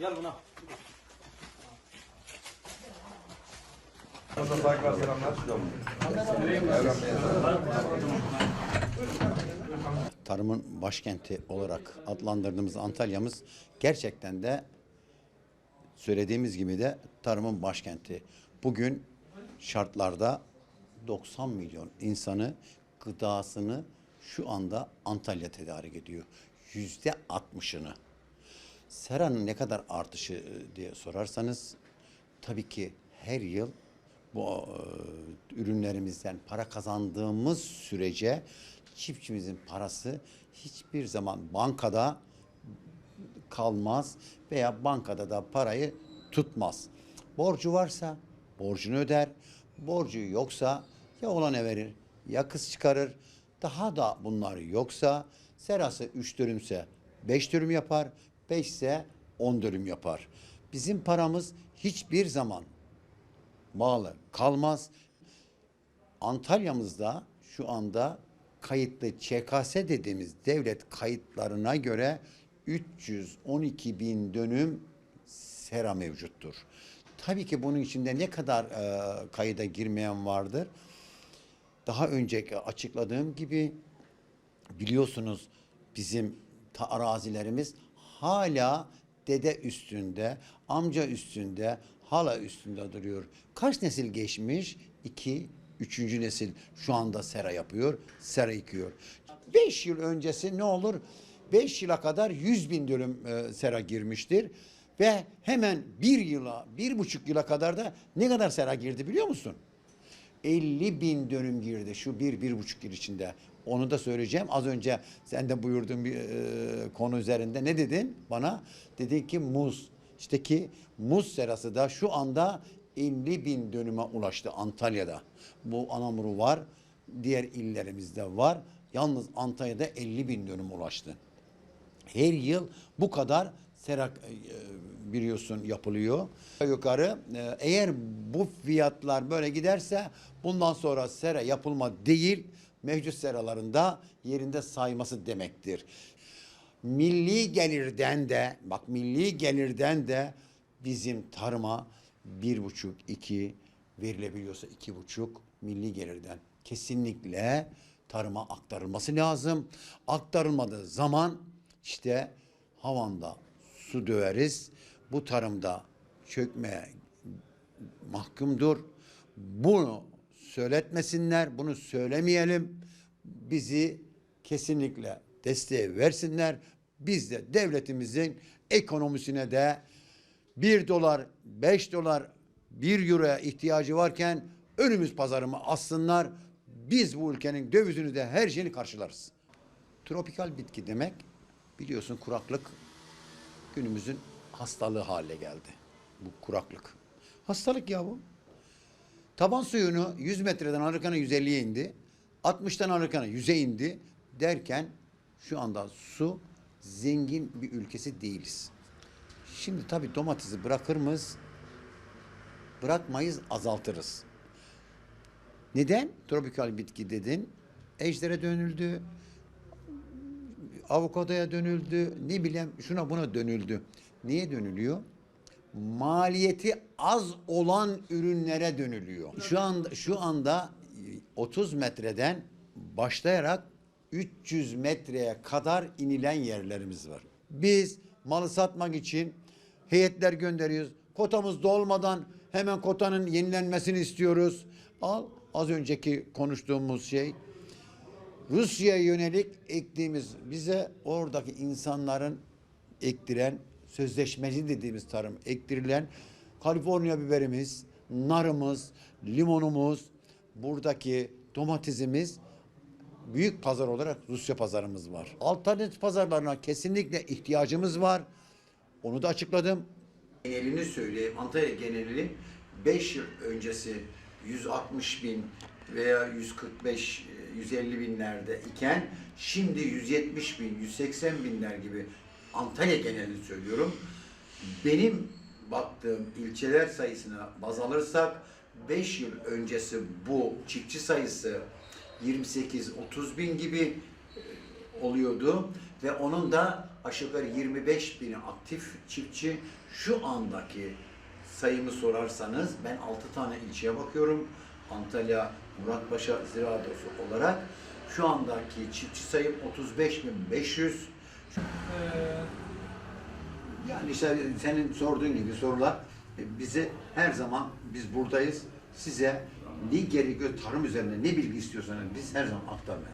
Gel buna. Tarımın başkenti olarak adlandırdığımız Antalya'mız gerçekten de söylediğimiz gibi de tarımın başkenti. Bugün şartlarda 90 milyon insanı gıdasını şu anda Antalya tedarik ediyor. Yüzde 60'ını. Sera'nın ne kadar artışı e, diye sorarsanız tabii ki her yıl bu e, ürünlerimizden para kazandığımız sürece çiftçimizin parası hiçbir zaman bankada kalmaz veya bankada da parayı tutmaz. Borcu varsa borcunu öder, borcu yoksa ya olana verir ya kız çıkarır. Daha da bunlar yoksa serası 3 dönümse 5 dönüm yapar, 5 ise 10 dönüm yapar. Bizim paramız hiçbir zaman bağlı kalmaz. Antalya'mızda şu anda kayıtlı ÇKS dediğimiz devlet kayıtlarına göre 312 bin dönüm sera mevcuttur. Tabii ki bunun içinde ne kadar e, kayıda girmeyen vardır. Daha önce açıkladığım gibi biliyorsunuz bizim arazilerimiz hala dede üstünde, amca üstünde, hala üstünde duruyor. Kaç nesil geçmiş? İki, üçüncü nesil şu anda sera yapıyor, sera yıkıyor. Beş yıl öncesi ne olur? Beş yıla kadar yüz bin dönüm e, sera girmiştir. Ve hemen bir yıla, bir buçuk yıla kadar da ne kadar sera girdi biliyor musun? 50 bin dönüm girdi şu bir, bir buçuk yıl içinde. Onu da söyleyeceğim. Az önce sen de buyurduğun bir e, konu üzerinde ne dedin bana? Dedin ki muz. İşte ki muz serası da şu anda 50 bin dönüme ulaştı Antalya'da. Bu Anamuru var. Diğer illerimizde var. Yalnız Antalya'da 50 bin dönüm ulaştı. Her yıl bu kadar serak e, biliyorsun yapılıyor. Yukarı e, eğer bu fiyatlar böyle giderse bundan sonra sera yapılma değil mevcut seralarında yerinde sayması demektir. Milli gelirden de bak milli gelirden de bizim tarıma bir buçuk iki verilebiliyorsa iki buçuk milli gelirden kesinlikle tarıma aktarılması lazım. Aktarılmadığı zaman işte havanda su döveriz. Bu tarımda çökmeye mahkumdur. Bunu söyletmesinler, bunu söylemeyelim. Bizi kesinlikle desteği versinler. Biz de devletimizin ekonomisine de 1 dolar, 5 dolar, 1 euroya ihtiyacı varken önümüz pazarımı assınlar. Biz bu ülkenin dövizini de her şeyini karşılarız. Tropikal bitki demek biliyorsun kuraklık günümüzün hastalığı haline geldi. Bu kuraklık. Hastalık ya bu. Taban suyunu 100 metreden alırken 150'ye indi. 60'tan alırken 100'e indi. Derken şu anda su zengin bir ülkesi değiliz. Şimdi tabii domatesi bırakır mıyız? Bırakmayız, azaltırız. Neden? Tropikal bitki dedin. Ejdere dönüldü. Avokadoya dönüldü. Ne bileyim şuna buna dönüldü. Niye dönülüyor? Maliyeti az olan ürünlere dönülüyor. Şu anda şu anda 30 metreden başlayarak 300 metreye kadar inilen yerlerimiz var. Biz malı satmak için heyetler gönderiyoruz. Kotamız dolmadan hemen kotanın yenilenmesini istiyoruz. Al az önceki konuştuğumuz şey Rusya'ya yönelik ektiğimiz bize oradaki insanların ektiren sözleşmeci dediğimiz tarım ektirilen Kaliforniya biberimiz, narımız, limonumuz, buradaki domatesimiz büyük pazar olarak Rusya pazarımız var. Alternatif pazarlarına kesinlikle ihtiyacımız var. Onu da açıkladım. Genelini söyleyeyim. Antalya genelini 5 yıl öncesi 160 bin veya 145 150 binlerde iken şimdi 170 bin 180 binler gibi Antalya genelini söylüyorum. Benim baktığım ilçeler sayısına baz alırsak 5 yıl öncesi bu çiftçi sayısı 28-30 bin gibi e, oluyordu ve onun da aşağı yukarı 25 bin aktif çiftçi. Şu andaki sayımı sorarsanız ben 6 tane ilçeye bakıyorum. Antalya, Muratpaşa Ziraat Odası olarak şu andaki çiftçi sayım 35.500. Ee, Yani işte senin sorduğun gibi sorular e, bize her zaman biz buradayız. Size ne gerekiyor tarım üzerine ne bilgi istiyorsanız biz her zaman aktarmaya.